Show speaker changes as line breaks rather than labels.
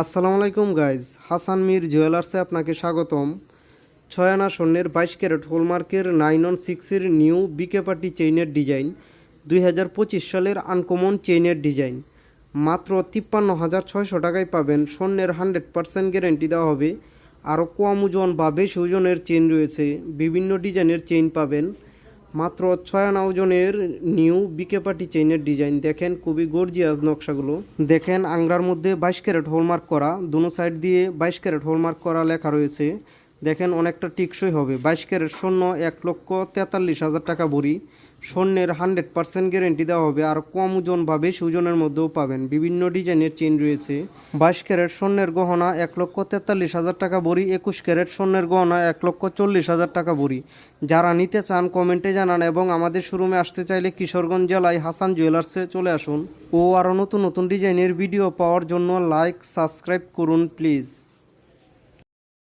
আসসালামু আলাইকুম গাইজ হাসান মির জুয়েলার্সে আপনাকে স্বাগতম। ছয় আনা স্বর্ণের বাইশ ক্যারেট হোলমার্কের নাইন অন সিক্সের নিউ বিকে পার্টি চেইনের ডিজাইন, দুই হাজার পঁচিশ সালের আনকমন চেইনের ডিজাইন। মাত্র তিপ্পান্ন হাজার ছয়শো টাকায় পাবেন, স্বর্ণের হান্ড্রেড পার্সেন্ট গ্যারেন্টি দেওয়া হবে। আরও কম ওজন বা বেশি ওজনের চেইন রয়েছে। বিভিন্ন ডিজাইনের চেইন পাবেন। মাত্র ছয় আনা ওজনের নিউ বিকে পার্টি চেইনের ডিজাইন দেখেন, খুবই গর্জিয়াস নকশাগুলো। দেখেন, আংরার মধ্যে বাইশ ক্যারেট হোলমার্ক করা, দুনো সাইড দিয়ে বাইশ ক্যারেট হোলমার্ক করা লেখা রয়েছে। দেখেন, অনেকটা টিকসই হবে। বাইশ ক্যারেট শূন্য এক লক্ষ তেতাল্লিশ হাজার টাকা ভরি। স্বর্ণের হান্ড্রেড পার্সেন্ট গ্যারেন্টি দেওয়া হবে আর কম ওজন বা বেশি ওজনের মধ্যেও পাবেন। বিভিন্ন ডিজাইনের চেইন রয়েছে। বাইশ ক্যারেট স্বর্ণের গহনা এক লক্ষ তেতাল্লিশ হাজার টাকা ভরি। একুশ ক্যারেট স্বর্ণের গহনা এক লক্ষ চল্লিশ হাজার টাকা ভরি। যারা নিতে চান, কমেন্টে জানান এবং আমাদের শোরুমে আসতে চাইলে কিশোরগঞ্জ জেলায় হাসান জুয়েলার্সে চলে আসুন। ও আরও নতুন নতুন ডিজাইনের ভিডিও পাওয়ার জন্য লাইক, সাবস্ক্রাইব করুন প্লিজ।